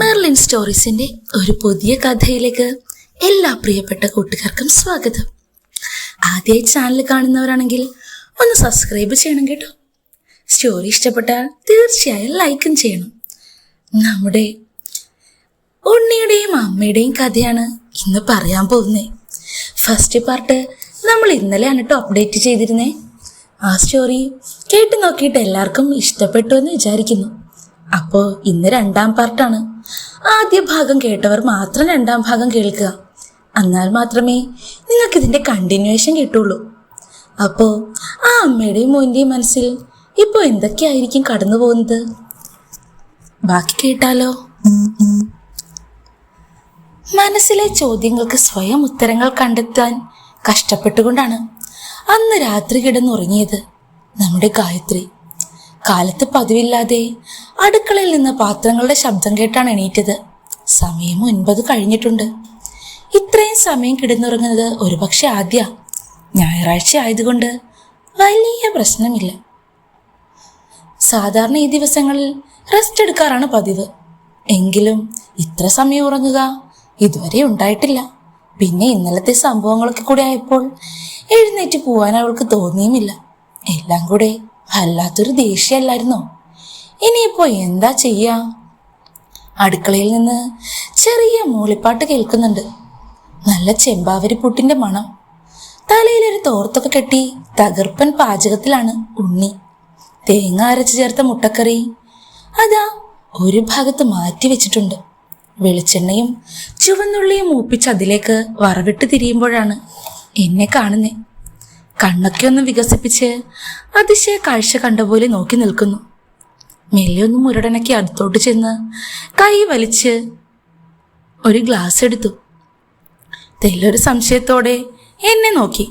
Merlin സ്റ്റോറീസിന്റെ ഒരു പുതിയ കഥയിലേക്ക് എല്ലാ പ്രിയപ്പെട്ട കൂട്ടുകാർക്കും സ്വാഗതം. ആദ്യമായി ചാനൽ കാണുന്നവരാണെങ്കിൽ ഒന്ന് സബ്സ്ക്രൈബ് ചെയ്യണം കേട്ടോ. സ്റ്റോറി ഇഷ്ടപ്പെട്ടാൽ തീർച്ചയായും ലൈക്കും ചെയ്യണം. നമ്മുടെ ഉണ്ണിയുടെയും അമ്മയുടെയും കഥയാണ് ഇന്ന് പറയാൻ പോകുന്നത്. ഫസ്റ്റ് പാർട്ട് നമ്മൾ ഇന്നലെയാണ് കേട്ടോ അപ്ഡേറ്റ് ചെയ്തിരുന്നേ. ആ സ്റ്റോറി കേട്ട് നോക്കിയിട്ട് എല്ലാവർക്കും ഇഷ്ടപ്പെട്ടു എന്ന് വിചാരിക്കുന്നു. അപ്പോൾ ഇന്ന് രണ്ടാം പാർട്ടാണ്. ആദ്യ ഭാഗം കേട്ടവർ മാത്രം രണ്ടാം ഭാഗം കേൾക്കുക. എന്നാൽ മാത്രമേ നിങ്ങൾക്ക് ഇതിന്റെ കണ്ടിന്യൂവേഷൻ കിട്ടുള്ളൂ. അപ്പോൾ ആ അമ്മയുടെയും മോന്റെയും മനസ്സിൽ ഇപ്പൊ എന്തൊക്കെയായിരിക്കും കടന്നു പോകുന്നത്? ബാക്കി കേട്ടാലോ? മനസ്സിലെ ചോദ്യങ്ങൾക്ക് സ്വയം ഉത്തരങ്ങൾ കണ്ടെത്താൻ കഷ്ടപ്പെട്ടുകൊണ്ടാണ് അന്ന് രാത്രി കിടന്നുറങ്ങിയത് നമ്മുടെ ഗായത്രി. കാലത്ത് പതിവില്ലാതെ അടുക്കളയിൽ നിന്ന് പാത്രങ്ങളുടെ ശബ്ദം കേട്ടാണ് എണീറ്റത്. സമയം ഒൻപത് കഴിഞ്ഞിട്ടുണ്ട്. ഇത്രയും സമയം കിടന്നുറങ്ങുന്നത് ഒരുപക്ഷെ ആദ്യ. ഞായറാഴ്ച ആയതുകൊണ്ട് വലിയ പ്രശ്നമില്ല. സാധാരണ ഈ ദിവസങ്ങളിൽ റെസ്റ്റ് എടുക്കാറാണ് പതിവ്. എങ്കിലും ഇത്ര സമയം ഉറങ്ങുക ഇതുവരെ ഉണ്ടായിട്ടില്ല. പിന്നെ ഇന്നലത്തെ സംഭവങ്ങളൊക്കെ കൂടെ ആയപ്പോൾ എഴുന്നേറ്റ് പോവാൻ അവൾക്ക് തോന്നിയുമില്ല. എല്ലാം കൂടെ വല്ലാത്തൊരു ദേഷ്യമല്ലായിരുന്നോ? ഇനിയിപ്പോ എന്താ ചെയ്യാ? അടുക്കളയിൽ നിന്ന് ചെറിയ മൂളിപ്പാട്ട് കേൾക്കുന്നുണ്ട്. നല്ല ചെമ്പാവരി പുട്ടിന്റെ മണം. തലയിലൊരു തോർത്തൊക്കെ കെട്ടി തകർപ്പൻ പാചകത്തിലാണ് ഉണ്ണി. തേങ്ങ അരച്ച് ചേർത്ത മുട്ടക്കറി. അതാ ഒരു ഭാഗത്ത് മാറ്റി വെച്ചിട്ടുണ്ട്. വെളിച്ചെണ്ണയും ചുവന്നുള്ളിയും മൂപ്പിച്ച് അതിലേക്ക് വറവിട്ട് തിരിയുമ്പോഴാണ് എന്നെ കാണുന്നേ. കണ്ണൊക്കെ ഒന്ന് വികസിപ്പിച്ച് അതിശയ കാഴ്ച കണ്ട പോലെ നോക്കി നിൽക്കുന്നു. മെല്ലൊന്ന് മുരടനക്കി അടുത്തോട്ട് ചെന്ന് കൈ വലിച്ച് ഒരു ഗ്ലാസ് എടുത്തു. തെല്ലൊരു സംശയത്തോടെ എന്നെ നോക്കി.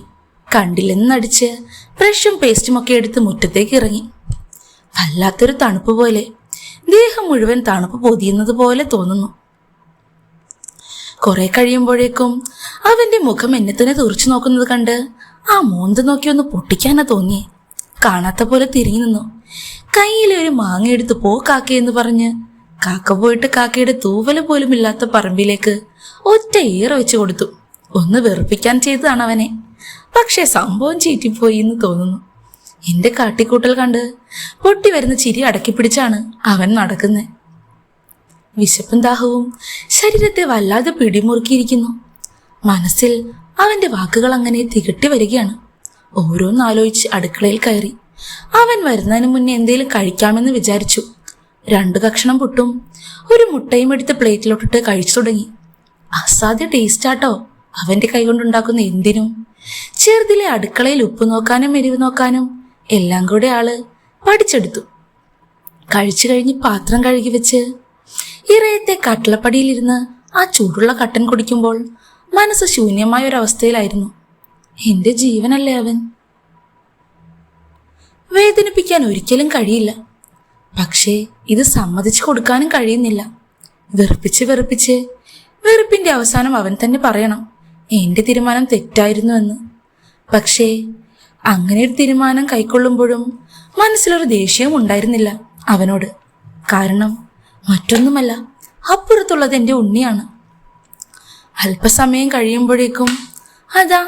കണ്ടില്ലെന്ന് നടിച്ച് ബ്രഷും പേസ്റ്റും ഒക്കെ എടുത്ത് മുറ്റത്തേക്ക് ഇറങ്ങി. വല്ലാത്തൊരു തണുപ്പ് പോലെ ദേഹം മുഴുവൻ തണുപ്പ് പൊതിയുന്നത് പോലെ തോന്നുന്നു. കുറെ കഴിയുമ്പോഴേക്കും അവന്റെ മുഖം എന്നെ തന്നെ തുറച്ചു നോക്കുന്നത് കണ്ട് ആ മോന്ത് നോക്കി ഒന്ന് പൊട്ടിക്കാനാ തോന്നിയേ. കാണാത്ത പോലെ തിരിഞ്ഞു നിന്നു. കയ്യിലെ ഒരു മാങ്ങ എടുത്ത് പോ കാക്കയെന്ന് പറഞ്ഞ് കാക്ക പോയിട്ട് കാക്കയുടെ തൂവല പോലും ഇല്ലാത്ത പറമ്പിലേക്ക് ഒറ്റ ഈറ വെച്ച് കൊടുത്തു. ഒന്ന് വെറുപ്പിക്കാൻ ചെയ്തതാണ് അവനെ. പക്ഷെ സംഭവം ചീറ്റിപ്പോയി എന്ന് തോന്നുന്നു. എന്റെ കാട്ടിക്കൂട്ടൽ കണ്ട് പൊട്ടി വരുന്ന ചിരി അടക്കി പിടിച്ചാണ് അവൻ നടക്കുന്നത് വിശപ്പും ദാഹവും ശരീരത്തെ വല്ലാതെ പിടിമുറുക്കിയിരിക്കുന്നു. മനസ്സിൽ അവന്റെ വാക്കുകൾ അങ്ങനെ തികട്ടി വരികയാണ്. ഓരോന്നാലോചിച്ച് അടുക്കളയിൽ കയറി. അവൻ വരുന്നതിന് മുന്നേ എന്തേലും കഴിക്കാമെന്ന് വിചാരിച്ചു. രണ്ട് കക്ഷണം പുട്ടും ഒരു മുട്ടയും എടുത്ത് പ്ലേറ്റിലോട്ടിട്ട് കഴിച്ചു തുടങ്ങി. അസാധ്യ ടേസ്റ്റാട്ടോ അവന്റെ കൈകൊണ്ടുണ്ടാക്കുന്ന എന്തിനും. ചെറുതിലെ അടുക്കളയിൽ ഉപ്പ് നോക്കാനും എരിവ് നോക്കാനും എല്ലാം കൂടെ ആൾ പഠിച്ചെടുത്തു. കഴിച്ചു കഴിഞ്ഞ് പാത്രം കഴുകി വെച്ച് ഇറയത്തെ കട്ടിളപ്പടിയിലിരുന്ന് ആ ചൂടുള്ള കട്ടൻ കുടിക്കുമ്പോൾ മനസ്സ് ശൂന്യമായ ഒരവസ്ഥയിലായിരുന്നു എന്റെ ജീവനല്ലേ അവൻ? വേദനിപ്പിക്കാൻ ഒരിക്കലും കഴിയില്ല. പക്ഷേ ഇത് സമ്മതിച്ചു കൊടുക്കാനും കഴിയുന്നില്ല. വെറുപ്പിച്ച് വെറുപ്പിച്ച് വെറുപ്പിന്റെ അവസാനം അവൻ തന്നെ പറയണം എന്റെ തീരുമാനം തെറ്റായിരുന്നു എന്ന് പക്ഷേ അങ്ങനെ ഒരു തീരുമാനം കൈക്കൊള്ളുമ്പോഴും മനസ്സിലൊരു ദേഷ്യവും ഉണ്ടായിരുന്നില്ല അവനോട്. കാരണം മറ്റൊന്നുമല്ല അപ്പുറത്തുള്ളത് എന്റെ ഉണ്ണിയാണ്. അല്പസമയം കഴിയുമ്പോഴേക്കും അതാ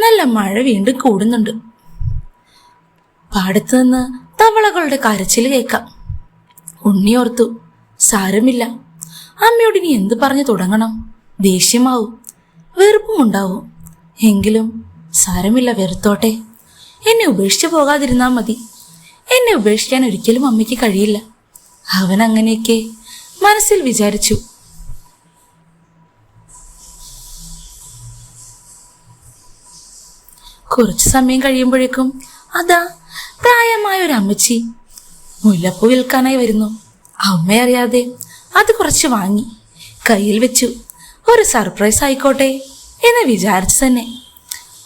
നല്ല മഴ വീണ്ടും കൂടുന്നുണ്ട്. പാടത്തു നിന്ന് തവളകളുടെ കരച്ചിൽ കേൾക്കാം. ഉണ്ണി ഓർത്തു സാരമില്ല. അമ്മയോട് ഇനി എന്ത് പറഞ്ഞു തുടങ്ങണം? ദേഷ്യമാവും വെറുപ്പും ഉണ്ടാവും എങ്കിലും സാരമില്ല വെറുത്തോട്ടെ. എന്നെ ഉപേക്ഷിച്ചു പോകാതിരുന്നാൽ മതി. എന്നെ ഉപേക്ഷിക്കാൻ ഒരിക്കലും അമ്മയ്ക്ക് കഴിയില്ല. അവൻ അങ്ങനെയൊക്കെ മനസ്സിൽ വിചാരിച്ചു. കുറച്ചു സമയം കഴിയുമ്പോഴേക്കും അതാ പ്രായമായ ഒരു അമ്മച്ചി മുല്ലപ്പൂ വിൽക്കാനായി വരുന്നു. അമ്മയറിയാതെ അത് കുറച്ച് വാങ്ങി കയ്യിൽ വെച്ചു. ഒരു സർപ്രൈസ് ആയിക്കോട്ടെ എന്ന് വിചാരിച്ചു തന്നെ.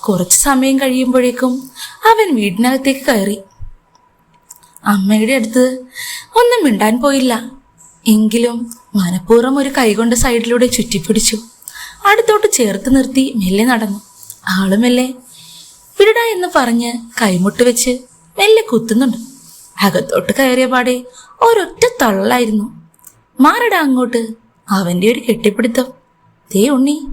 കുറച്ച് സമയം കഴിയുമ്പോഴേക്കും അവൻ വീടിനകത്തേക്ക് കയറി. അമ്മയുടെ അടുത്ത് ഒന്നും മിണ്ടാൻ പോയില്ല. എങ്കിലും മനഃപൂർവം ഒരു കൈകൊണ്ട് സൈഡിലൂടെ ചുറ്റിപ്പിടിച്ചു. അടുത്തോട്ട് ചേർത്ത് നിർത്തി മെല്ലെ നടന്നു. ആൾ വിടട എന്ന് പറഞ്ഞ് കൈമുട്ട് വെച്ച് മെല്ലെ കുത്തുന്നുണ്ട്. അകത്തോട്ട് കയറിയ പാടെ ഒരൊറ്റ തള്ളായിരുന്നു മാറിട അങ്ങോട്ട്. അവന്റെ ഒരു കെട്ടിപ്പിടുത്തം. ദേ ഉണ്ണി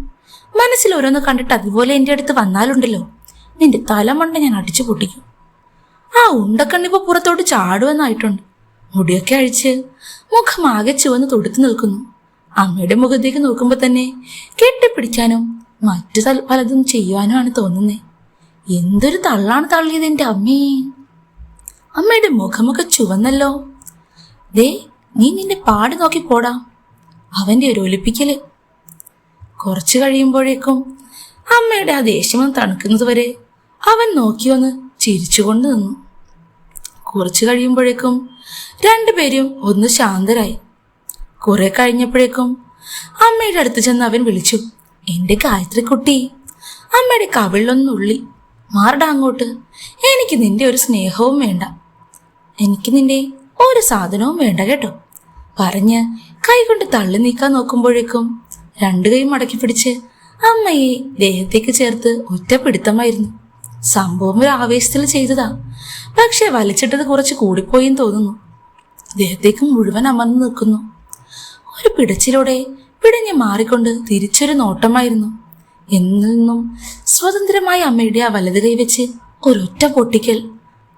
മനസ്സിൽ ഓരോന്ന് കണ്ടിട്ട് അതുപോലെ എന്റെ അടുത്ത് വന്നാലുണ്ടല്ലോ. നിന്റെ തലമണ്ട ഞാൻ അടിച്ചു പൊട്ടിക്കും. ആ ഉണ്ടക്കണ്ണിപ്പോ പുറത്തോട്ട് ചാടുവെന്നായിട്ടുണ്ട്. മുടിയൊക്കെ അഴിച്ച് മുഖം ആകെ ചുവന്ന് തൊടുത്തു നിൽക്കുന്നു. അമ്മയുടെ മുഖത്തേക്ക് നോക്കുമ്പോൾ തന്നെ കെട്ടിപ്പിടിക്കാനും മറ്റു പലതും ചെയ്യുവാനുമാണ് തോന്നുന്നേ. എന്തൊരു തള്ളാണ് തള്ളിയത് എന്റെ അമ്മേ. അമ്മയുടെ മുഖമൊക്കെ ചുവന്നല്ലോ. ദേ നീ നിന്റെ പാട് നോക്കി പോടാ. അവന്റെ ഒരു ഒലിപ്പിക്കൽ. കുറച്ചു കഴിയുമ്പോഴേക്കും അമ്മയുടെ ആ ദേഷ്യം തണുക്കുന്നത് വരെ അവൻ നോക്കിയൊന്ന് ചിരിച്ചുകൊണ്ട് നിന്നു. കുറച്ചു കഴിയുമ്പോഴേക്കും രണ്ടുപേരും ഒന്ന് ശാന്തരായി. കുറെ കഴിഞ്ഞപ്പോഴേക്കും അമ്മയുടെ അടുത്ത് ചെന്ന് അവൻ വിളിച്ചു എന്റെ ഗായത്രി കുട്ടി അമ്മയുടെ കവിളിലൊന്നുള്ളി മാറടാ അങ്ങോട്ട്. എനിക്ക് നിന്റെ ഒരു സ്നേഹവും വേണ്ട. എനിക്ക് നിന്റെ ഒരു സാധനവും വേണ്ട കേട്ടോ. പറഞ്ഞ് കൈകൊണ്ട് തള്ളി നീക്കാൻ നോക്കുമ്പോഴേക്കും രണ്ടു കൈ മടക്കി പിടിച്ച് അമ്മയെ ദേഹത്തേക്ക് ചേർത്ത് ഒറ്റപ്പിടുത്തമായിരുന്നു. സംഭവം ഒരു ആവേശത്തിൽ ചെയ്തതാ. പക്ഷെ വലിച്ചിട്ടത് കുറച്ച് കൂടിപ്പോയെന്ന് തോന്നുന്നു. ദേഹത്തേക്ക് മുഴുവൻ അമർന്നു നിൽക്കുന്നു. ഒരു പിടച്ചിലൂടെ പിടഞ്ഞ് മാറിക്കൊണ്ട് തിരിച്ചൊരു നോട്ടമായിരുന്നു. എന്നിൽ സ്വതന്ത്രമായി അമ്മയുടെ ആ വലത് കൈ വെച്ച് ഒരൊറ്റ പൊട്ടിക്കൽ.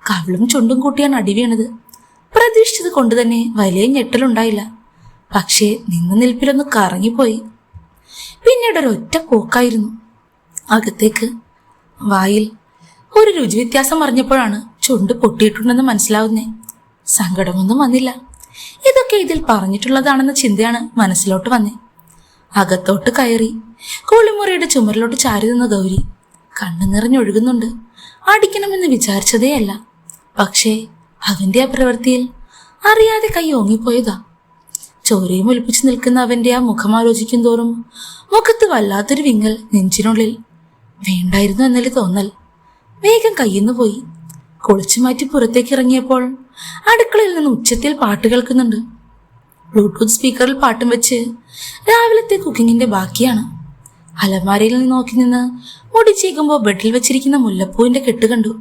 കവിളും ചുണ്ടും കൂട്ടിയാണ് അടി വീണത്. പ്രതീക്ഷിച്ചത് കൊണ്ട് തന്നെ വലിയ ഞെട്ടലുണ്ടായില്ല. പക്ഷേ നിന്ന നിൽപ്പിലൊന്ന് കറങ്ങിപ്പോയി. പിന്നീട് ഒരൊറ്റ പോക്കായിരുന്നു. അകത്തേക്ക് വായിൽ ഒരു രുചി വ്യത്യാസം അറിഞ്ഞപ്പോഴാണ് ചുണ്ട് പൊട്ടിയിട്ടുണ്ടെന്ന് മനസ്സിലാവുന്നേ. സങ്കടമൊന്നും വന്നില്ല. ഇതൊക്കെ ഇതിൽ പറഞ്ഞിട്ടുള്ളതാണെന്ന ചിന്തയാണ് മനസ്സിലോട്ട് വന്നേ. അകത്തോട്ട് കയറി കുളിമുറിയുടെ ചുമരിലോട്ട് ചാരി നിന്ന ഗൗരി കണ്ണു നിറഞ്ഞൊഴുകുന്നുണ്ട്. അടിക്കണമെന്ന് വിചാരിച്ചതേയല്ല. പക്ഷേ അവന്റെ ആ പ്രവൃത്തിയിൽ അറിയാതെ കൈ ഓങ്ങിപ്പോയതാ. ചോരയും ഒലിപ്പിച്ച് നിൽക്കുന്ന അവന്റെ ആ മുഖം ആലോചിക്കും തോറും മുഖത്ത് വല്ലാത്തൊരു വിങ്ങൽ നെഞ്ചിനുള്ളിൽ വേണ്ടായിരുന്നു എന്നല്ലേ തോന്നൽ. വേഗം കയ്യിന്ന് പോയി. കുളിച്ചു മാറ്റി പുറത്തേക്ക് ഇറങ്ങിയപ്പോൾ അടുക്കളയിൽ നിന്ന് ഉച്ചത്തിൽ പാട്ട് കേൾക്കുന്നുണ്ട്. ബ്ലൂടൂത്ത് സ്പീക്കറിൽ പാട്ടും വെച്ച് രാവിലത്തെ കുക്കിങ്ങിന്റെ ബാക്കിയാണ്. അലമാരയിൽ നോക്കി നിന്ന് മുടി ചീകുമ്പോൾ ബെഡിൽ വെച്ചിരിക്കുന്ന മുല്ലപ്പൂവിന്റെ കെട്ട് കണ്ടു.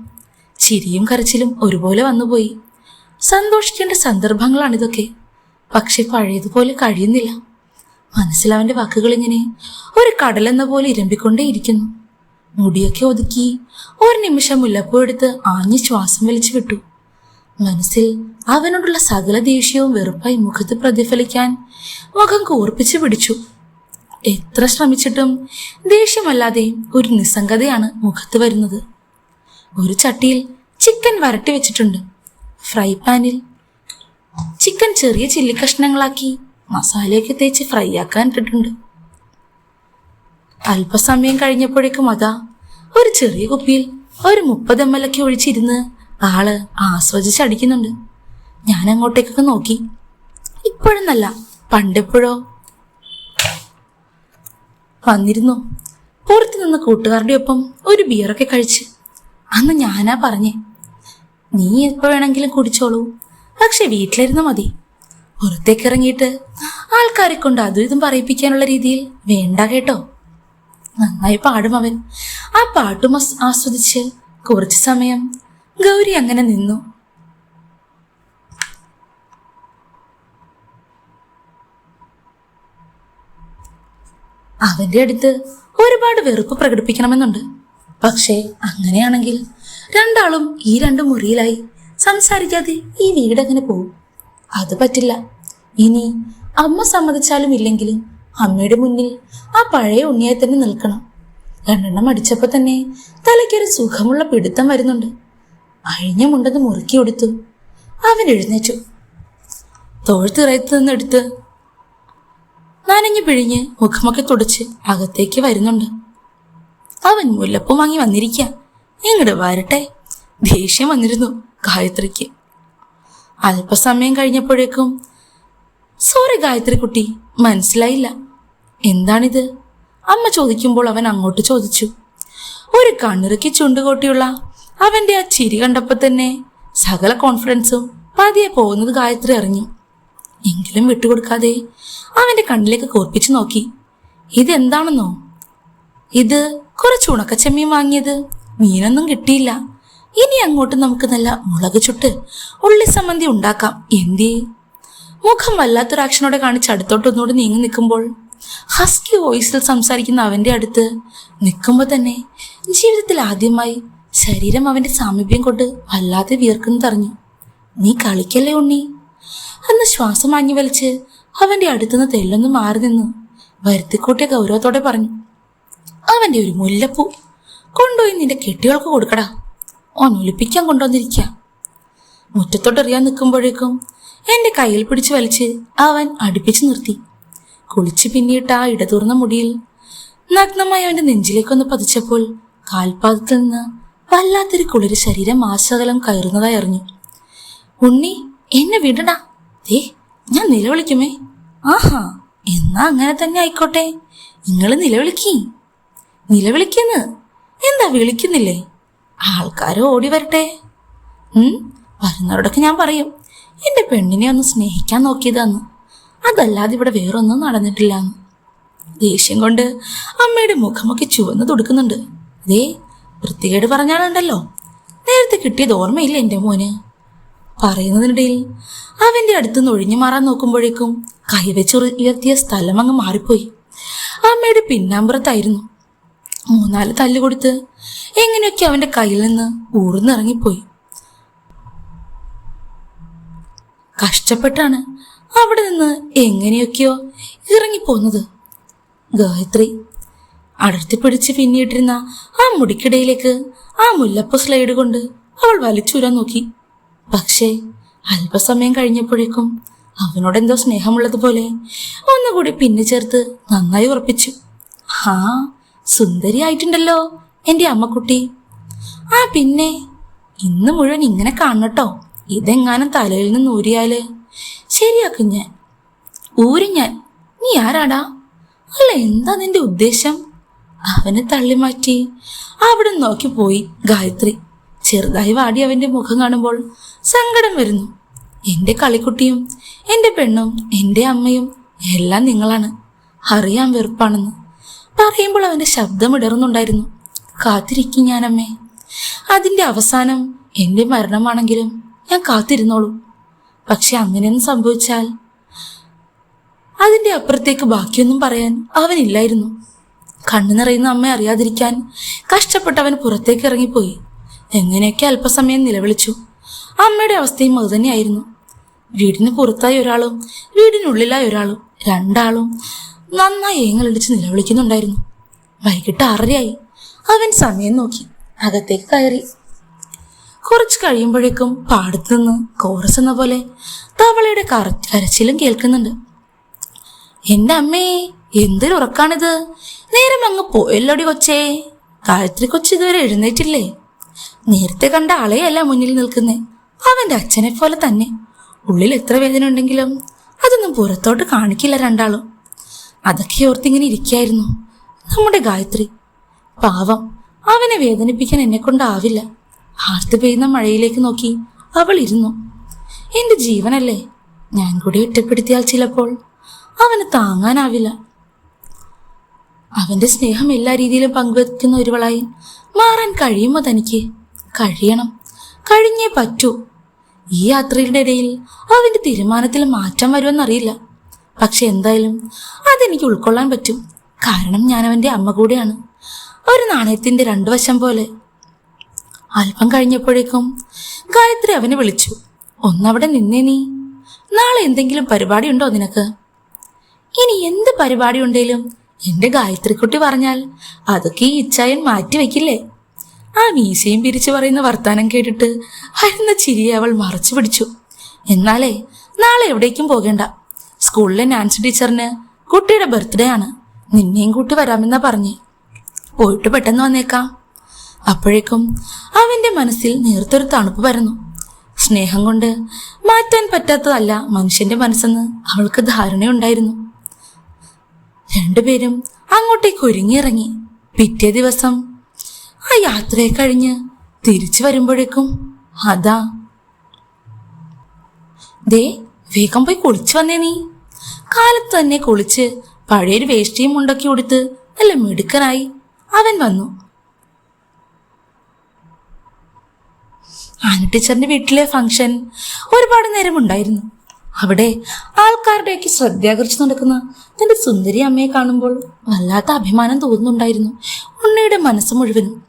ചിരിയും കരച്ചിലും ഒരുപോലെ വന്നുപോയി. സന്തോഷിക്കേണ്ട സന്ദർഭങ്ങളാണിതൊക്കെ പക്ഷെ പഴയതുപോലെ കഴിയുന്നില്ല. മനസ്സിലവന്റെ വാക്കുകൾ ഇങ്ങനെ ഒരു കടലെന്ന പോലെ ഇരമ്പിക്കൊണ്ടേയിരിക്കുന്നു മുടിയൊക്കെ ഒതുക്കി ഒരു നിമിഷം മുല്ലപ്പൂ എടുത്ത് ആഞ്ഞ് ശ്വാസം വലിച്ചു വിട്ടു. മനസ്സിൽ അവനോടുള്ള സകല ദേഷ്യവും വെറുപ്പായി മുഖത്ത് പ്രതിഫലിക്കാൻ മുഖം കൂർപ്പിച്ചു പിടിച്ചു. എത്ര ശ്രമിച്ചിട്ടും ദേഷ്യമല്ലാതെ ഒരു നിസ്സംഗതയാണ് മുഖത്ത് വരുന്നത്. ഒരു ചട്ടിയിൽ ചിക്കൻ വരട്ടി വെച്ചിട്ടുണ്ട്. ഫ്രൈ പാനിൽ ചിക്കൻ ചെറിയ ചില്ലി കഷ്ണങ്ങളാക്കി മസാലയൊക്കെ തേച്ച് ഫ്രൈ ആക്കാൻ ഇട്ടിട്ടുണ്ട്. അല്പസമയം കഴിഞ്ഞപ്പോഴേക്കും അതാ ഒരു ചെറിയ കുപ്പിയിൽ ഒരു മുപ്പത് എം എൽ ഒക്കെ ഒഴിച്ചിരുന്ന് ആൾ ആസ്വദിച്ചടിക്കുന്നുണ്ട് ഞാൻ അങ്ങോട്ടേക്കൊക്കെ നോക്കി. ഇപ്പോഴെന്നല്ല പണ്ടെപ്പോഴോ വന്നിരുന്നു. പുറത്തു നിന്ന് കൂട്ടുകാരുടെ ഒപ്പം ഒരു ബിയറൊക്കെ കഴിച്ച്. അന്ന് ഞാനാ പറഞ്ഞേ നീ എപ്പോ വേണമെങ്കിലും കുടിച്ചോളൂ പക്ഷെ വീട്ടിലിരുന്ന് മതി. പുറത്തേക്ക് ഇറങ്ങിയിട്ട് ആൾക്കാരെ കൊണ്ട് അതും ഇതും പറയിപ്പിക്കാനുള്ള രീതിയിൽ വേണ്ട കേട്ടോ. നന്നായി പാടും അവൻ. ആ പാട്ടും ആസ്വദിച്ച് കുറച്ച് സമയം ഗൗരി അങ്ങനെ നിന്നു. അവന്റെ അടുത്ത് ഒരുപാട് വെറുപ്പ് പ്രകടിപ്പിക്കണമെന്നുണ്ട്. പക്ഷേ അങ്ങനെയാണെങ്കിൽ രണ്ടാളും ഈ രണ്ട് മുറിയിലായി സംസാരിക്കാതെ ഈ വീടങ്ങനെ പോകും അത് പറ്റില്ല. ഇനി അമ്മ സമ്മതിച്ചാലും ഇല്ലെങ്കിലും അമ്മയുടെ മുന്നിൽ ആ പഴയ ഉണ്ണിയായി തന്നെ നിൽക്കണം. രണ്ടെണ്ണം അടിച്ചപ്പോൾ തന്നെ തലയ്ക്കൊരു സുഖമുള്ള പിടുത്തം വരുന്നുണ്ട്. അഴിഞ്ഞ മുണ്ടെന്ന് മുറുക്കി കൊടുത്തു അവൻ എഴുന്നേറ്റു. തോഴ്ത്തിറയത്ത് നിന്നെടുത്ത് നനഞ്ഞു പിഴിഞ്ഞ് മുഖമൊക്കെ തുടച്ച് അകത്തേക്ക് വരുന്നുണ്ട്. അവൻ മുല്ലപ്പൂ വാങ്ങി വന്നിരിക്കുക ഇങ്ങോട്ട് വരട്ടെ. ദേഷ്യം വന്നിരുന്നു ഗായത്രിക്ക്. അല്പസമയം കഴിഞ്ഞപ്പോഴേക്കും സോറി ഗായത്രി കുട്ടി മനസ്സിലായില്ല. എന്താണിത്? അമ്മ ചോദിക്കുമ്പോൾ അവൻ അങ്ങോട്ട് ചോദിച്ചു. ഒരു കണ്ണിറുക്കി ചുണ്ടുകൊട്ടിയുള്ള അവന്റെ ആ ചിരി കണ്ടപ്പോൾ തന്നെ സകല കോൺഫിഡൻസും പതിയെ പോകുന്നത് ഗായത്രി അറിഞ്ഞു. എങ്കിലും വിട്ടുകൊടുക്കാതെ അവന്റെ കണ്ണിലേക്ക് കോർപ്പിച്ചു നോക്കി. ഇതെന്താണെന്നോ? ഇത് കുറച്ച് ഉണക്കച്ചെമ്മീൻ വാങ്ങിയത്. മീനൊന്നും കിട്ടിയില്ല. ഇനി അങ്ങോട്ട് നമുക്ക് നല്ല മുളക് ചുട്ട് ഉള്ളി സംബന്ധി ഉണ്ടാക്കാം. എന്തേ? മുഖം വല്ലാത്തൊരാക്ഷനോടെ കാണിച്ച് അടുത്തോട്ട് ഒന്നുകൂടി നീങ്ങി നിൽക്കുമ്പോൾ ഹസ്കി വോയിസിൽ സംസാരിക്കുന്ന അവന്റെ അടുത്ത് നിൽക്കുമ്പോൾ തന്നെ ജീവിതത്തിൽ ആദ്യമായി ശരീരം അവന്റെ സാമീപ്യം കൊണ്ട് വല്ലാതെ വിയർക്കുന്നതറിഞ്ഞു നീ കളിക്കല്ലേ ഉണ്ണി? അന്ന് ശ്വാസം വാങ്ങി വലിച്ച് അവന്റെ അടുത്തുനിന്ന് തെല്ലൊന്ന് മാറി നിന്നു. വരുത്തിക്കൂട്ടിയ ഗൗരവത്തോടെ പറഞ്ഞു അവന്റെ ഒരു മുല്ലപ്പൂ കൊണ്ടുപോയി നിന്റെ കെട്ടികൾക്ക് കൊടുക്കടാ. ഓൻ ഒലിപ്പിക്കാൻ കൊണ്ടുവന്നിരിക്കാം. മുറ്റത്തോട്ടെറിയാൻ നിൽക്കുമ്പോഴേക്കും എന്റെ കയ്യിൽ പിടിച്ച് വലിച്ച് അവൻ അടുപ്പിച്ചു നിർത്തി. കുളിച്ച് പിന്നിട്ട ആ ഇടതൂർന്ന മുടിയിൽ നഗ്നമായി അവന്റെ നെഞ്ചിലേക്കൊന്ന് പതിച്ചപ്പോൾ കാൽപാദത്തിൽ നിന്ന് വല്ലാത്തൊരു കുളിര് ശരീരം ആശകലം കയറുന്നതായി അറിഞ്ഞു. ഉണ്ണി എന്നെ വിടടാ. ദേ ഞാൻ നിലവിളിക്കുമേ. ആഹാ എന്നാ അങ്ങനെ തന്നെ ആയിക്കോട്ടെ. നിങ്ങൾ നിലവിളിക്കി. നിലവിളിക്കുന്നു? എന്താ വിളിക്കുന്നില്ലേ? ആൾക്കാരോ ഓടി വരട്ടെ. വരുന്നവരോടൊക്കെ ഞാൻ പറയും എന്റെ പെണ്ണിനെ ഒന്ന് സ്നേഹിക്കാൻ നോക്കിയതാന്ന്. അതല്ലാതെ ഇവിടെ വേറൊന്നും നടന്നിട്ടില്ല ദേഷ്യം കൊണ്ട് അമ്മയുടെ മുഖമൊക്കെ ചുവന്ന് തുടുക്കുന്നുണ്ട്. ദേ വൃത്തികേട് പറഞ്ഞാലുണ്ടല്ലോ. നേരത്തെ കിട്ടിയത് ഓർമ്മയില്ല എന്റെ മോന്? പറയുന്നതിനിടയിൽ അവന്റെ അടുത്തുനിന്ന് ഒഴിഞ്ഞു മാറാൻ നോക്കുമ്പോഴേക്കും കൈവച്ച് ഉയർത്തിയ സ്ഥലം അങ്ങ് മാറിപ്പോയി. അമ്മയുടെ പിന്നാമ്പുറത്തായിരുന്നു. മൂന്നാൽ തല്ല് കൊടുത്ത് എങ്ങനെയൊക്കെ അവന്റെ കയ്യിൽ നിന്ന് ഊർന്നിറങ്ങിപ്പോയി. കഷ്ടപ്പെട്ടാണ് അവിടെ നിന്ന് എങ്ങനെയൊക്കെയോ ഇറങ്ങിപ്പോന്നത്. ഗായത്രി അടർത്തി പിടിച്ച് പിന്നിട്ടിരുന്ന ആ മുടിക്കിടയിലേക്ക് ആ മുല്ലപ്പ സ്ലൈഡ് കൊണ്ട് അവൾ വലിച്ചൂരാൻ നോക്കി. പക്ഷേ അല്പസമയം കഴിഞ്ഞപ്പോഴേക്കും അവനോട് എന്തോ സ്നേഹമുള്ളതുപോലെ ഒന്നുകൂടി പിന്നെ ചേർത്ത് നന്നായി ഉറപ്പിച്ചു. ആ സുന്ദരിയായിട്ടുണ്ടല്ലോ എന്റെ അമ്മക്കുട്ടി. ആ പിന്നെ ഇന്ന് മുഴുവൻ ഇങ്ങനെ കാണട്ടോ ഇതെങ്ങാനും തലയിൽ നിന്ന് ഊരിയാൽ ശരിയാക്കും ഞാൻ. ഊരി ഞാൻ. നീ ആരാടാ? അല്ല എന്താ നിന്റെ ഉദ്ദേശം? അവനെ തള്ളി മാറ്റി അവിടെ നോക്കി പോയി ഗായത്രി. ചെറുതായി വാടി അവന്റെ മുഖം കാണുമ്പോൾ സങ്കടം വരുന്നു. എന്റെ കളിക്കുട്ടിയും എന്റെ പെണ്ണും എന്റെ അമ്മയും എല്ലാം നിങ്ങളാണ്. അറിയാൻ വെറുപ്പാണെന്ന്. പറയുമ്പോൾ അവന്റെ ശബ്ദം ഇടറുന്നുണ്ടായിരുന്നു കാത്തിരിക്കും ഞാനമ്മേ. അതിന്റെ അവസാനം എന്റെ മരണമാണെങ്കിലും ഞാൻ കാത്തിരുന്നോളൂ. പക്ഷെ അങ്ങനെയൊന്നും സംഭവിച്ചാൽ അതിന്റെ അപ്പുറത്തേക്ക് ബാക്കിയൊന്നും പറയാൻ അവനില്ലായിരുന്നു. കണ്ണു നിറയുന്ന അമ്മ അറിയാതിരിക്കാൻ കഷ്ടപ്പെട്ട് അവൻ പുറത്തേക്ക് ഇറങ്ങിപ്പോയി. എങ്ങനെയൊക്കെ അല്പസമയം നിലവിളിച്ചു. അമ്മയുടെ അവസ്ഥയും അതുതന്നെയായിരുന്നു വീടിന് പുറത്തായി ഒരാളും വീടിനുള്ളിലായി ഒരാളും രണ്ടാളും നന്നായി ഏങ്ങളിടിച്ച് നിലവിളിക്കുന്നുണ്ടായിരുന്നു. വൈകിട്ട് ആറരയായി. അവൻ സമയം നോക്കി. അകത്തേക്ക് കയറി. കുറച്ച് കഴിയുമ്പോഴേക്കും പാടത്ത് നിന്ന് കോറസ് എന്ന പോലെ തവളയുടെ കര കരച്ചിലും കേൾക്കുന്നുണ്ട്. എന്റെ അമ്മേ എന്തൊരു ഉറക്കാണിത്? നേരം അങ്ങ് പോയല്ലോടി കൊച്ചേ? ഗായത്രി കൊച്ചു ഇതുവരെ എഴുന്നേറ്റില്ലേ? നേരത്തെ കണ്ട ആളെയല്ല മുന്നിൽ നിൽക്കുന്നേ. അവന്റെ അച്ഛനെ പോലെ തന്നെ. ഉള്ളിൽ എത്ര വേദന ഉണ്ടെങ്കിലും അതൊന്നും പുറത്തോട്ട് കാണിക്കില്ല രണ്ടാളും. അതൊക്കെ ഓർത്തിങ്ങനെ ഇരിക്കായിരുന്നു. നമ്മുടെ ഗായത്രി. പാവം അവനെ വേദനിപ്പിക്കാൻ എന്നെ കൊണ്ടാവില്ല. ആർത്ത് പെയ്യുന്ന മഴയിലേക്ക് നോക്കി അവൾ ഇരുന്നു. എന്റെ ജീവനല്ലേ? ഞാൻ കൂടി ഒറ്റപ്പെടുത്തിയാൽ ചിലപ്പോൾ അവന് താങ്ങാനാവില്ല. അവന്റെ സ്നേഹം എല്ലാ രീതിയിലും പങ്കുവെക്കുന്ന ഒരുവളായി മാറാൻ കഴിയുമോ തനിക്ക്? കഴിയണം. കഴിഞ്ഞേ പറ്റൂ. ഈ യാത്രയുടെ ഇടയിൽ അവന്റെ തീരുമാനത്തിൽ മാറ്റം വരുമെന്നറിയില്ല. പക്ഷെ എന്തായാലും അതെനിക്ക് ഉൾക്കൊള്ളാൻ പറ്റും. കാരണം ഞാൻ അവന്റെ അമ്മ കൂടെയാണ്. ഒരു നാണയത്തിന്റെ രണ്ടു വശം പോലെ. അല്പം കഴിഞ്ഞപ്പോഴേക്കും ഗായത്രി അവനെ വിളിച്ചു. ഒന്നവിടെ നിന്നേ നീ. നാളെ എന്തെങ്കിലും പരിപാടി ഉണ്ടോ നിനക്ക്? ഇനി എന്ത് പരിപാടി ഉണ്ടേലും എന്റെ ഗായത്രിക്കുട്ടി പറഞ്ഞാൽ അതൊക്കെ ഈ ഇച്ഛായൻ മാറ്റിവെക്കില്ലേ? ആ മീശയും പിരിച്ചു പറയുന്ന വർത്താനം കേട്ടിട്ട് അരുന്ന ചിരിയെ അവൾ മറച്ചു പിടിച്ചു. എന്നാലേ നാളെ എവിടേക്കും പോകേണ്ട. സ്കൂളിലെ നാൻസി ടീച്ചറിന് കുട്ടിയുടെ ബർത്ത്ഡേ ആണ്. നിന്നെയും കൂട്ടി വരാമെന്നാ പറഞ്ഞേ. പോയിട്ട് പെട്ടെന്ന് വന്നേക്കാം. അപ്പോഴേക്കും അവന്റെ മനസ്സിൽ നേർത്തൊരു തണുപ്പ് പരന്നു. സ്നേഹം കൊണ്ട് മാറ്റാൻ പറ്റാത്തതല്ല മനുഷ്യന്റെ മനസ്സെന്ന് അവൾക്ക് ധാരണയുണ്ടായിരുന്നു. രണ്ടുപേരും അങ്ങോട്ടേക്ക് ഒരുങ്ങിയിറങ്ങി. പിറ്റേ ദിവസം ആ യാത്രയെ കഴിഞ്ഞ് തിരിച്ചു വരുമ്പോഴേക്കും അതാ. ദേ വേഗം പോയി കുളിച്ചു വന്നേ നീ. കാലത്ത് തന്നെ കുളിച്ച് പഴയൊരു വേഷ്ടിയും മുണ്ടൊക്കെ ഉടുത്ത് നല്ല മിടുക്കനായി അവൻ വന്നു. ആന ടീച്ചറിന്റെ വീട്ടിലെ ഫംഗ്ഷൻ ഒരുപാട് നേരം ഉണ്ടായിരുന്നു അവിടെ ആൾക്കാരുടെയൊക്കെ ശ്രദ്ധയാകർഷിച്ച് നടക്കുന്ന തന്റെ സുന്ദരി അമ്മയെ കാണുമ്പോൾ വല്ലാത്ത അഭിമാനം തോന്നുന്നുണ്ടായിരുന്നു. ഉണ്ണയുടെ മനസ്സ് മുഴുവനും.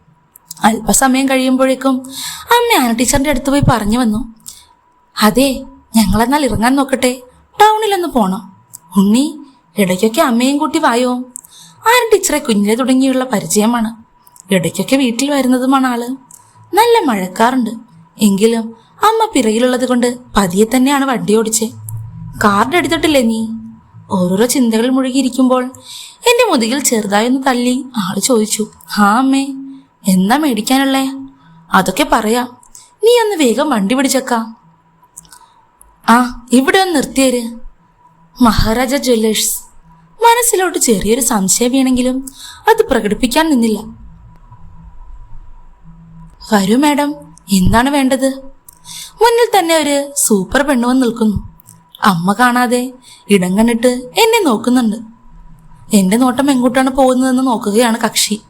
അല്പസമയം കഴിയുമ്പോഴേക്കും അമ്മ ആന ടീച്ചറിന്റെ അടുത്ത് പോയി പറഞ്ഞു വന്നു. അതെ ഞങ്ങളെന്നാൽ ഇറങ്ങാൻ നോക്കട്ടെ. ടൗണിലൊന്ന് പോണം. ഉണ്ണി ഇടയ്ക്കൊക്കെ അമ്മയും കൂട്ടി വായോ? ആന ടീച്ചറെ കുഞ്ഞിലെ തുടങ്ങിയുള്ള പരിചയമാണ്. ഇടയ്ക്കൊക്കെ വീട്ടിൽ വരുന്നതുമാണ് ആൾ. നല്ല മഴക്കാറുണ്ട്. എങ്കിലും അമ്മ പിറകിലുള്ളത് കൊണ്ട് പതിയെ തന്നെയാണ് വണ്ടി ഓടിച്ചേ. കാർഡ് എടുത്തിട്ടില്ലേ നീ? ഓരോരോ ചിന്തകളിൽ മുഴുകിയിരിക്കുമ്പോൾ എന്റെ മുതുകിൽ ചെറുതായൊന്ന് തല്ലി ആൾ ചോദിച്ചു ഹാ അമ്മേ എന്താ മേടിക്കാനുള്ളേ? അതൊക്കെ പറയാ. നീ ഒന്ന് വേഗം വണ്ടി പിടിച്ചേക്കാം. ആ ഇവിടെ ഒന്ന് നിർത്തിയേര്. മഹാരാജ ജ്വല്ലേഴ്സ്. മനസ്സിലോട്ട് ചെറിയൊരു സംശയം വീണെങ്കിലും അത് പ്രകടിപ്പിക്കാൻ നിന്നില്ല. വരൂ മാഡം എന്താണ് വേണ്ടത്? മുന്നിൽ തന്നെ ഒരു സൂപ്പർ പെണ്ണുവൻ നിൽക്കുന്നു. അമ്മ കാണാതെ ഇടം കണ്ടിട്ട് എന്നെ നോക്കുന്നുണ്ട്. എന്റെ നോട്ടം എങ്ങോട്ടാണ് പോകുന്നതെന്ന് നോക്കുകയാണ് കക്ഷി.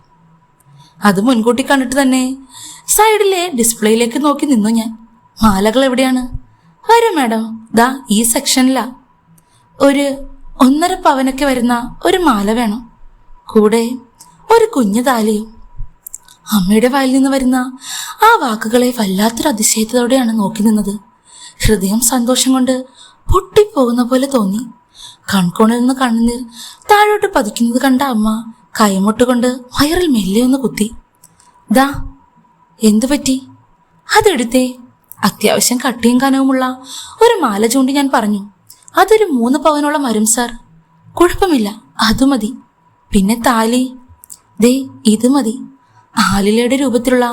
അത് മുൻകൂട്ടി കണ്ടിട്ട് തന്നെ സൈഡിലെ ഡിസ്പ്ലേയിലേക്ക് നോക്കി നിന്നു ഞാൻ. മാലകൾ എവിടെയാണ്? വരൂ മാഡം ദാ ഈ സെക്ഷനിലാ. ഒരു ഒന്നര പവനൊക്കെ വരുന്ന ഒരു മാല വേണം. കൂടെ ഒരു കുഞ്ഞു താലിയും അമ്മയുടെ വായിൽ നിന്ന് വരുന്ന ആ വാക്കുകളെ വല്ലാത്തൊരു അതിശയത്തോടെയാണ് നോക്കി നിന്നത്. ഹൃദയം സന്തോഷം കൊണ്ട് പൊട്ടിപ്പോകുന്ന പോലെ തോന്നി. കൺകോണിൽ നിന്ന് കണ്ണുനീർ താഴോട്ട് പതിക്കുന്നത് കണ്ട അമ്മ കൈമുട്ടുകൊണ്ട് വയറിൽ മെല്ലെ ഒന്ന് കുത്തി. ദാ എന്തു പറ്റി? അതെടുത്തേ. അത്യാവശ്യം കട്ടിയും കനവുമുള്ള ഒരു മാല ചൂണ്ടി ഞാൻ പറഞ്ഞു. അതൊരു മൂന്ന് പവനോളം വരും സാർ. കുഴപ്പമില്ല അത് മതി. പിന്നെ താലി. ദേ ഇത് മതി. ആലിലയുടെ രൂപത്തിലുള്ള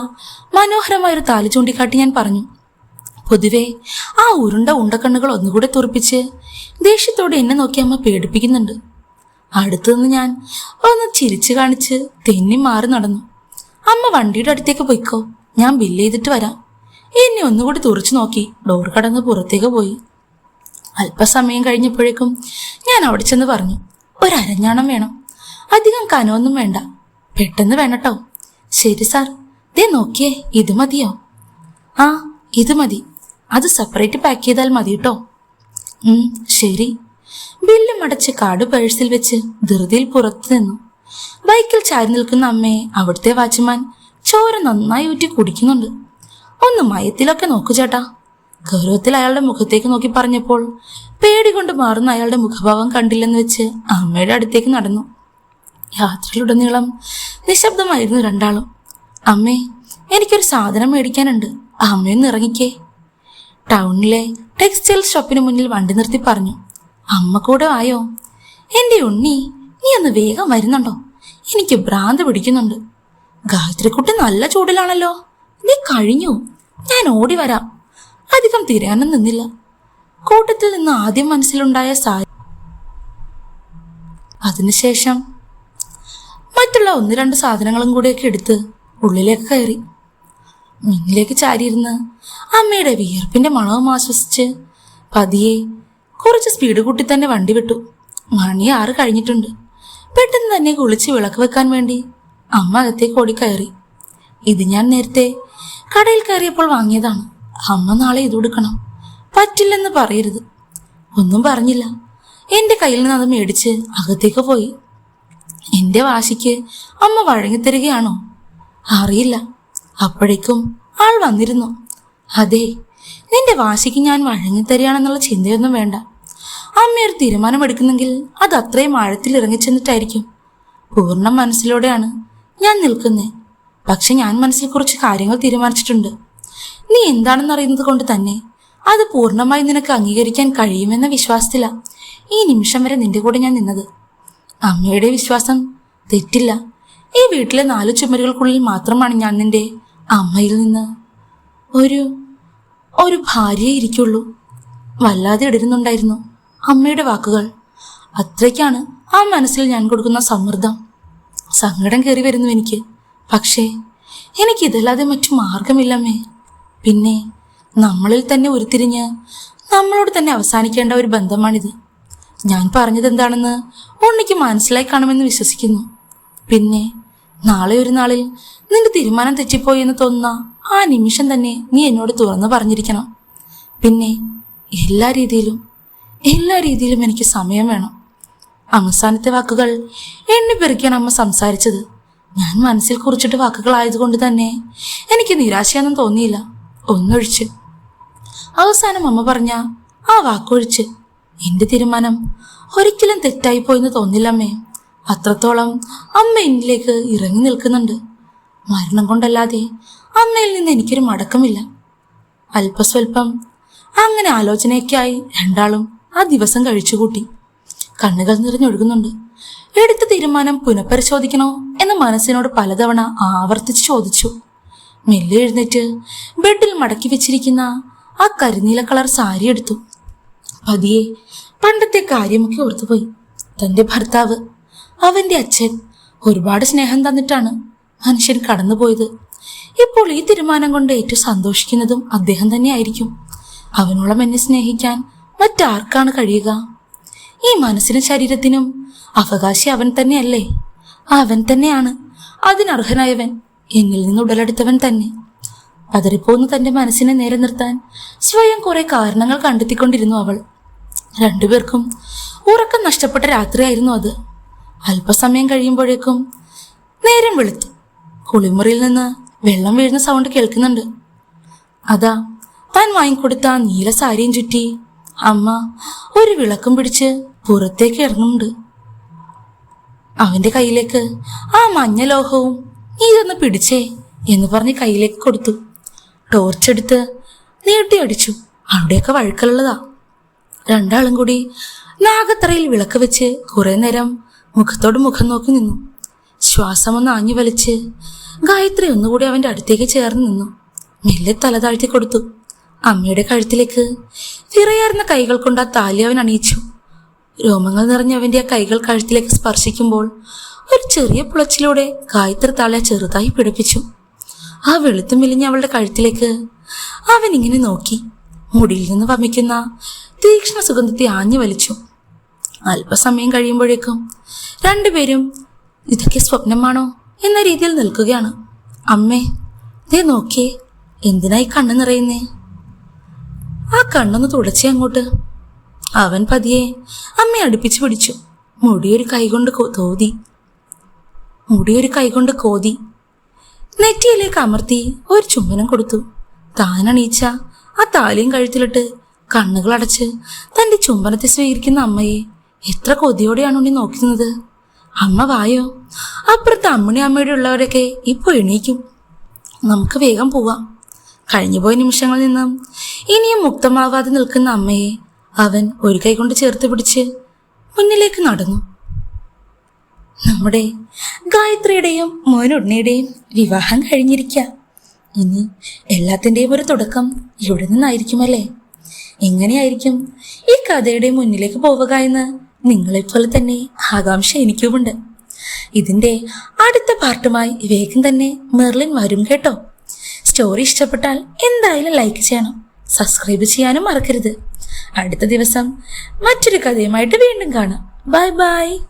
മനോഹരമായ ഒരു താലി ചൂണ്ടിക്കാട്ടി ഞാൻ പറഞ്ഞു. പൊതുവെ ആ ഉരുണ്ട ഉണ്ടക്കണ്ണുകൾ ഒന്നുകൂടെ തുറപ്പിച്ച് ദേഷ്യത്തോടെ എന്നെ നോക്കി അമ്മ പേടിപ്പിക്കുന്നുണ്ട്. അടുത്തുനിന്ന് ഞാൻ ഒന്ന് ചിരിച്ചു കാണിച്ച് തെന്നി മാറി നടന്നു. അമ്മ വണ്ടിയുടെ അടുത്തേക്ക് പോയിക്കോ. ഞാൻ ബില്ല് ചെയ്തിട്ട് വരാം. എന്നെ ഒന്നുകൂടി തുറച്ചു നോക്കി. ഡോർ കടന്ന് പുറത്തേക്ക് പോയി. അല്പസമയം കഴിഞ്ഞപ്പോഴേക്കും ഞാൻ അവിടെ ചെന്ന് പറഞ്ഞു ഒരു അരഞ്ഞാണം വേണം. അധികം കനമൊന്നും വേണ്ട. പെട്ടെന്ന് വേണട്ടോ. ശരി സാർ. ദേ നോക്കിയേ ഇത് മതിയോ? ആ ഇത് മതി. അത് സെപ്പറേറ്റ് പാക്ക് ചെയ്താൽ മതി കേട്ടോ ശരി. ബില്ലും അടച്ച് കാർഡ് പേഴ്സിൽ വെച്ച് ധൃതിയിൽ പുറത്തു നിന്നു. ബൈക്കിൽ ചാരി നിൽക്കുന്ന അമ്മയെ അവിടുത്തെ വാച്ച്മാൻ ചോര നന്നായി ഊറ്റി കുടിക്കുന്നുണ്ട്. ഒന്ന് മയത്തിലൊക്കെ നോക്കു ചേട്ടാ. ഗൗരവത്തിൽ അയാളുടെ മുഖത്തേക്ക് നോക്കി പറഞ്ഞപ്പോൾ പേടി കൊണ്ട് മാറുന്ന അയാളുടെ മുഖഭാവം കണ്ടില്ലെന്ന് വെച്ച് അമ്മയുടെ അടുത്തേക്ക് നടന്നു. യാത്രയിലുടനീളം നിശബ്ദമായിരുന്നു രണ്ടാളും. അമ്മേ എനിക്കൊരു സാധനം മേടിക്കാനുണ്ട്. അമ്മയൊന്ന് ഇറങ്ങിക്കേ. ടൗണിലെ ടെക്സ്റ്റൈൽ ഷോപ്പിന് മുന്നിൽ വണ്ടി നിർത്തി പറഞ്ഞു. അമ്മ കൂടെ ആയോ എന്റെ ഉണ്ണി നീ ഒന്ന് വേഗം വരുന്നുണ്ടോ? എനിക്ക് ഭ്രാന്ത് പിടിക്കുന്നുണ്ട്. ഗായത്രിക്കുട്ടി നല്ല ചൂടിലാണല്ലോ. നീ കഴിഞ്ഞു? ഞാൻ ഓടി വരാം. അധികം തിരയാനും നിന്നില്ല. കൂട്ടത്തിൽ നിന്ന് ആദ്യം മനസ്സിലുണ്ടായ സാരി. അതിനുശേഷം മറ്റുള്ള ഒന്ന് രണ്ട് സാധനങ്ങളും കൂടെയൊക്കെ എടുത്ത് ഉള്ളിലേക്ക് കയറി. മുന്നിലേക്ക് ചാരിയിരുന്ന് അമ്മയുടെ വിയർപ്പിന്റെ മണവും ആശ്വസിച്ച് പതിയെ കുറച്ച് സ്പീഡ് കൂട്ടി തന്നെ വണ്ടി വിട്ടു. മണി ആറ് കഴിഞ്ഞിട്ടുണ്ട്. പെട്ടെന്ന് തന്നെ കുളിച്ച് വിളക്ക് വെക്കാൻ വേണ്ടി അമ്മ അകത്തേക്ക് ഓടി കയറി ഇത് ഞാൻ നേരത്തെ കടയിൽ കയറിയപ്പോൾ വാങ്ങിയതാണ്. അമ്മ നാളെ ഇത് കൊടുക്കണം. പറ്റില്ലെന്ന് പറയരുത്. ഒന്നും പറഞ്ഞില്ല. എന്റെ കയ്യിൽ നിന്ന് അത് മേടിച്ച് അകത്തേക്ക് പോയി. എന്റെ വാശിക്ക് അമ്മ വഴങ്ങിത്തരികയാണോ? അറിയില്ല. അപ്പോഴേക്കും ആൾ വന്നിരുന്നു. അതെ നിന്റെ വാശിക്ക് ഞാൻ വഴങ്ങിത്തരികയാണെന്നുള്ള ചിന്തയൊന്നും വേണ്ട. അമ്മ ഒരു തീരുമാനമെടുക്കുന്നെങ്കിൽ അത് അത്രയും ആഴത്തിൽ ഇറങ്ങിച്ചെന്നിട്ടായിരിക്കും. പൂർണ മനസ്സിലൂടെയാണ് ഞാൻ നിൽക്കുന്നത് പക്ഷെ ഞാൻ മനസ്സിൽ കുറച്ച് കാര്യങ്ങൾ തീരുമാനിച്ചിട്ടുണ്ട്. നീ എന്താണെന്ന് അറിയുന്നത് കൊണ്ട് തന്നെ അത് പൂർണമായി നിനക്ക് അംഗീകരിക്കാൻ കഴിയുമെന്ന വിശ്വാസത്തിലാണ് ഈ നിമിഷം വരെ നിന്റെ കൂടെ ഞാൻ നിന്നത്. അമ്മയുടെ വിശ്വാസം തെറ്റില്ല. ഈ വീട്ടിലെ നാല് ചുമരുകൾക്കുള്ളിൽ മാത്രമാണ് ഞാൻ നിന്റെ അമ്മയിൽ നിന്ന് ഒരു ഒരു ഭാര്യയെ ഇരിക്കുള്ളൂ. വല്ലാതെ ഇടരുന്നുണ്ടായിരുന്നു അമ്മയുടെ വാക്കുകൾ. അത്രയ്ക്കാണ് ആ മനസ്സിൽ ഞാൻ കൊടുക്കുന്ന സമ്മർദ്ദം. സങ്കടം കയറി വരുന്നു എനിക്ക്. പക്ഷേ എനിക്കിതല്ലാതെ മറ്റു മാർഗമില്ലമ്മേ. പിന്നെ നമ്മളിൽ തന്നെ ഉരുത്തിരിഞ്ഞ് നമ്മളോട് തന്നെ അവസാനിക്കേണ്ട ഒരു ബന്ധമാണിത്. ഞാൻ പറഞ്ഞത് എന്താണെന്ന് ഉണ്ണിക്ക് മനസ്സിലായി കാണുമെന്ന് വിശ്വസിക്കുന്നു. പിന്നെ നാളെ ഒരു നാളിൽ നിന്റെ തീരുമാനം തെറ്റിപ്പോയി എന്ന് തോന്നുന്ന ആ നിമിഷം തന്നെ നീ എന്നോട് തുറന്നു പറഞ്ഞിരിക്കണം. പിന്നെ എല്ലാ രീതിയിലും എല്ലാ രീതിയിലും എനിക്ക് സമയം വേണം. അവസാനത്തെ വാക്കുകൾ എണ്ണി പെറുക്കിയാണ് അമ്മ സംസാരിച്ചത്. ഞാൻ മനസ്സിൽ കുറിച്ചിട്ട് വാക്കുകളായതുകൊണ്ട് തന്നെ എനിക്ക് നിരാശയൊന്നും തോന്നിയില്ല. ഒന്നൊഴിച്ച്. അവസാനം അമ്മ പറഞ്ഞ ആ വാക്കൊഴിച്ച് എന്റെ തീരുമാനം? ഒരിക്കലും തെറ്റായി പോയെന്ന് തോന്നില്ലമ്മേ. അത്രത്തോളം അമ്മ എന്നിലേക്ക് ഇറങ്ങി നിൽക്കുന്നുണ്ട്. മരണം കൊണ്ടല്ലാതെ അമ്മയിൽ നിന്ന് എനിക്കൊരു മടക്കമില്ല. അല്പസ്വല്പം അങ്ങനെ ആലോചനയൊക്കെയായി രണ്ടാളും ആ ദിവസം കഴിച്ചുകൂട്ടി. കണ്ണുകൾ നിറഞ്ഞൊഴുകുന്നുണ്ട്. എടുത്ത തീരുമാനം പുനഃപരിശോധിക്കണോ എന്ന് മനസ്സിനോട് പലതവണ ആവർത്തിച്ച് ചോദിച്ചു. മെല്ലെ എഴുന്നേറ്റ് ബെഡിൽ മടക്കി വെച്ചിരിക്കുന്ന ആ കരിനീല കളർ സാരി എടുത്തു. പതിയെ പണ്ടത്തെ കാര്യമൊക്കെ ഓർത്തുപോയി. തന്റെ ഭർത്താവ് അവന്റെ അച്ഛൻ ഒരുപാട് സ്നേഹം തന്നിട്ടാണ് മനുഷ്യൻ കടന്നുപോയത്. ഇപ്പോൾ ഈ തീരുമാനം കൊണ്ട് ഏറ്റവും സന്തോഷിക്കുന്നതും അദ്ദേഹം തന്നെയായിരിക്കും. അവനോളം എന്നെ സ്നേഹിക്കാൻ മറ്റാർക്കാണ് കഴിയുക? ഈ മനസ്സിനും ശരീരത്തിനും അവകാശി അവൻ തന്നെയല്ലേ? അവൻ തന്നെയാണ്. അതിനർഹനായവൻ. എന്നിൽ നിന്ന് ഉടലെടുത്തവൻ തന്നെ. പതറിപ്പോന്ന് തന്റെ മനസ്സിനെ നേരെ നിർത്താൻ സ്വയം കുറെ കാരണങ്ങൾ കണ്ടെത്തിക്കൊണ്ടിരുന്നു അവൾ. രണ്ടുപേർക്കും ഉറക്കം നഷ്ടപ്പെട്ട രാത്രിയായിരുന്നു അത്. അല്പസമയം കഴിയുമ്പോഴേക്കും നേരം വെളുത്തു. കുളിമുറിയിൽ നിന്ന് വെള്ളം വീഴുന്ന സൗണ്ട് കേൾക്കുന്നുണ്ട്. അതാ താൻ വാങ്ങിക്കൊടുത്ത നീല സാരിയും ചുറ്റി അമ്മ ഒരു വിളക്കും പിടിച്ച് പുറത്തേക്ക് ഇറങ്ങുന്നുണ്ട്. അവന്റെ കയ്യിലേക്ക് ആ മഞ്ഞ ലോഹവും നീ ഇതൊന്ന് പിടിച്ചേ എന്ന് പറഞ്ഞ് കയ്യിലേക്ക് കൊടുത്തു. ടോർച്ചെടുത്ത് നീട്ടി അടിച്ചു. അവിടെയൊക്കെ വഴുക്കലുള്ളതാ. രണ്ടാളും കൂടി നാഗത്തറയിൽ വിളക്ക് വെച്ച് കുറെ നേരം മുഖത്തോട് മുഖം നോക്കി നിന്നു. ശ്വാസം ഒന്ന് ആഞ്ഞു വലിച്ച് ഗായത്രി ഒന്നുകൂടി അവന്റെ അടുത്തേക്ക് ചേർന്ന് നിന്നു. മെല്ലെ തല താഴ്ത്തി കൊടുത്തു. അമ്മയുടെ കഴുത്തിലേക്ക് വിറയാർന്ന കൈകൾ കൊണ്ട് ആ താലി അവൻ അണിയിച്ചു. രോമങ്ങൾ നിറഞ്ഞ അവന്റെ ആ കൈകൾ കഴുത്തിലേക്ക് സ്പർശിക്കുമ്പോൾ ഒരു ചെറിയ പുളച്ചിലൂടെ ഗായത്രി താളെ ചെറുതായി പിടിപ്പിച്ചു. ആ വെളുത്തും മെലിഞ്ഞ അവളുടെ കഴുത്തിലേക്ക്. അവൻ ഇങ്ങനെ നോക്കി. മുടിയിൽ നിന്ന് വമിക്കുന്ന തീക്ഷ്ണ സുഗന്ധത്തെ ആഞ്ഞു വലിച്ചു. അല്പസമയം കഴിയുമ്പോഴേക്കും രണ്ടുപേരും ഇതൊക്കെ സ്വപ്നമാണോ? എന്ന രീതിയിൽ നിൽക്കുകയാണ്. അമ്മേ ദേ നോക്കിയേ എന്തിനായി കണ്ണു നിറയുന്നേ? ആ കണ്ണൊന്ന് തുടച്ചേ അങ്ങോട്ട്. അവൻ പതിയെ അമ്മ അടുപ്പിച്ചു പിടിച്ചു. മുടിയൊരു കൈകൊണ്ട് തോതി. മുടിയൊരു കൈകൊണ്ട് കോതി. നെറ്റിയിലേക്ക് അമർത്തി ഒരു ചുംബനം കൊടുത്തു. താനണീച്ച ആ താലിയും കഴുത്തിലിട്ട് കണ്ണുകൾ അടച്ച് തന്റെ ചുംബനത്തെ സ്വീകരിക്കുന്ന അമ്മയെ എത്ര കൊതിയോടെയാണ് ഉണ്ണി നോക്കുന്നത്. അമ്മ വായോ? അപ്പുറത്ത് അമ്മണി അമ്മയുടെ ഉള്ളവരൊക്കെ ഇപ്പോൾ എണീക്കും. നമുക്ക് വേഗം പോവാം. കഴിഞ്ഞുപോയ നിമിഷങ്ങളിൽ നിന്നും ഇനിയും മുക്തമാവാതെ നിൽക്കുന്ന അമ്മയെ അവൻ ഒരു കൈ കൊണ്ട് ചേർത്ത് പിടിച്ച് മുന്നിലേക്ക് നടന്നു. നമ്മുടെ ഗായത്രിയുടെയും മോനുണ്ണിയുടെയും വിവാഹം കഴിഞ്ഞിരിക്കുക ഇനി എല്ലാത്തിന്റെയും ഒരു തുടക്കം ഇവിടെ നിന്നായിരിക്കുമല്ലേ? എങ്ങനെയായിരിക്കും ഈ കഥയുടെ മുന്നിലേക്ക് പോവുക എന്ന് നിങ്ങളെപ്പോലെ തന്നെ ആകാംക്ഷ എനിക്കുമുണ്ട്. ഇതിന്റെ അടുത്ത പാർട്ടുമായി വേഗം തന്നെ മെർലിൻ വരും കേട്ടോ. സ്റ്റോറി ഇഷ്ടപ്പെട്ടാൽ എന്തായാലും ലൈക്ക് ചെയ്യണം സബ്സ്ക്രൈബ് ചെയ്യാനും മറക്കരുത്. അടുത്ത ദിവസം മറ്റൊരു കഥയുമായിട്ട് വീണ്ടും കാണാം. Bye bye.